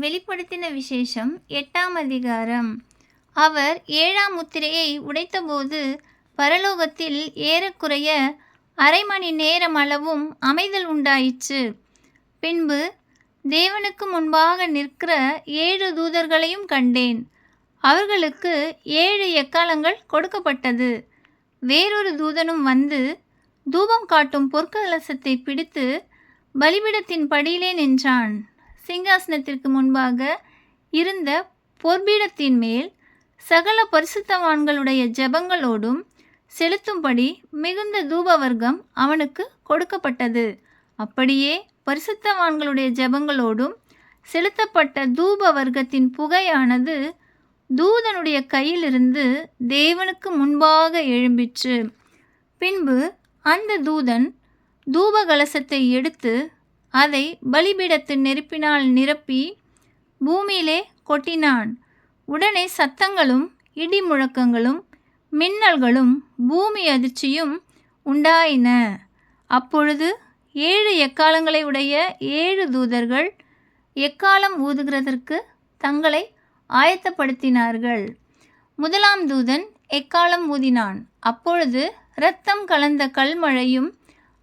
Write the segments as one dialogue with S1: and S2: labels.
S1: வெளிப்படுத்தின விசேஷம் எட்டாம் அதிகாரம். அவர் ஏழாம் முத்திரையை உடைத்தபோது பரலோகத்தில் ஏறக்குறைய அரை மணி நேரம் அளவும் அமைதல் உண்டாயிற்று. பின்பு தேவனுக்கு முன்பாக நிற்கிற ஏழு தூதர்களையும் கண்டேன். அவர்களுக்கு ஏழு எக்காலங்கள் கொடுக்கப்பட்டது. வேறொரு தூதனும் வந்து தூபம் காட்டும் பொற்கலசத்தை பிடித்து பலிபிடத்தின் படியிலே நின்றான். சிங்காசனத்திற்கு முன்பாக இருந்த பொற்பீடத்தின் மேல் சகல பரிசுத்தவான்களுடைய ஜெபங்களோடும் செலுத்தும்படி மிகுந்த தூபவர்க்கம் அவனுக்கு கொடுக்கப்பட்டது. அப்படியே பரிசுத்தவான்களுடைய ஜெபங்களோடும் செலுத்தப்பட்ட தூப வர்க்கத்தின் புகையானது தூதனுடைய கையிலிருந்து தேவனுக்கு முன்பாக எழும்பிற்று. பின்பு அந்த தூதன் தூபகலசத்தை எடுத்து அதை பலிபீடத்து நெருப்பினால் நிரப்பி பூமியிலே கொட்டினான். உடனே சத்தங்களும் இடி முழக்கங்களும் மின்னல்களும் பூமி அதிர்ச்சியும் உண்டாயின. அப்பொழுது ஏழு எக்காலங்களை உடைய ஏழு தூதர்கள் எக்காலம் ஊதுகிறதற்கு தங்களை ஆயத்தப்படுத்தினார்கள். முதலாம் தூதன் எக்காலம் ஊதினான்? அப்பொழுது இரத்தம் கலந்த கல்மழையும்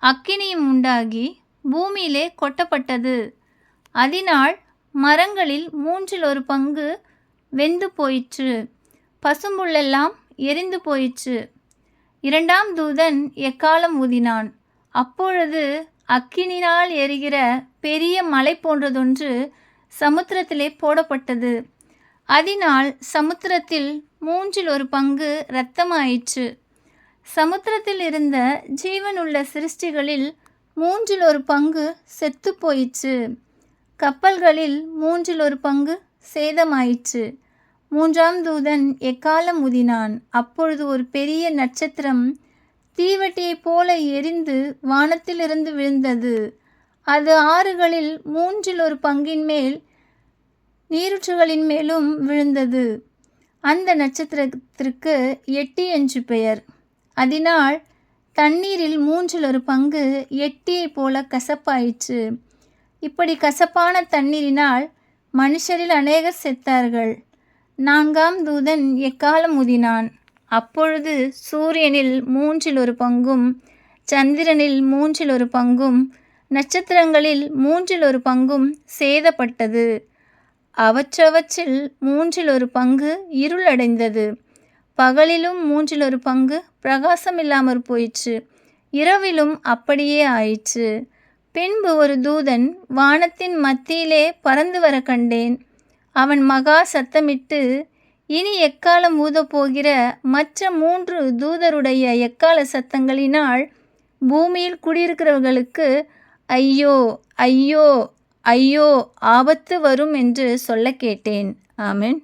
S1: அக்கினியும் உண்டாகி பூமியிலே கொட்டப்பட்டது. அதனால் மரங்களில் மூன்றில் ஒரு பங்கு வெந்து போயிற்று. பசும்புல்லெல்லாம் எரிந்து போயிற்று. இரண்டாம் தூதன் எக்காலம் ஊதினான்? அப்பொழுது அக்கினினால் எரிகிற பெரிய மலை போன்றதொன்று சமுத்திரத்திலே போடப்பட்டது. அதனால் சமுத்திரத்தில் மூன்றில் ஒரு பங்கு இரத்தமாயிற்று. சமுத்திரத்தில் இருந்த ஜீவனுள்ள சிருஷ்டிகளில் மூன்றில் ஒரு பங்கு செத்து போயிற்று கப்பல்களில் மூன்றில் ஒரு பங்கு சேதமாயிற்று. மூன்றாம் தூதன் எக்காலம் முதினான் அப்பொழுது ஒரு பெரிய நட்சத்திரம் தீவட்டியைப் போல எரிந்து வானத்திலிருந்து விழுந்தது. அது ஆறுகளில் மூன்றில் ஒரு பங்கின் மேல் நீரூற்றுகளின் மேலும் விழுந்தது. அந்த நட்சத்திரத்திற்கு எட்டி என்று பெயர். அதனால் தண்ணீரில் மூன்றில் ஒரு பங்கு எட்டியைப் போல கசப்பாயிற்று. இப்படி கசப்பான தண்ணீரினால் மனுஷரில் அநேகர் செத்தார்கள். நான்காம் தூதன் எக்காலம் ஊதினான் அப்பொழுது சூரியனில் மூன்றில் ஒரு பங்கும் சந்திரனில் மூன்றில் ஒரு பங்கும் நட்சத்திரங்களில் மூன்றில் ஒரு பங்கும் சேதப்பட்டது. அவற்றவற்றில் மூன்றில் ஒரு பங்கு இருளடைந்தது பகலிலும் மூன்றில் ஒரு பங்கு பிரகாசம் இல்லாமற் போயிற்று. இரவிலும் அப்படியே ஆயிற்று. பின்பு ஒரு தூதன் வானத்தின் மத்தியிலே பறந்து வர கண்டேன். அவன் மகா சத்தமிட்டு இனி எக்காலம் ஊதப்போகிற மற்ற மூன்று தூதருடைய எக்கால சத்தங்களினால் பூமியில் குடியிருக்கிறவர்களுக்கு ஐயோ ஐயோ ஐயோ ஆபத்து வரும் என்று சொல்ல கேட்டேன். ஆமென்.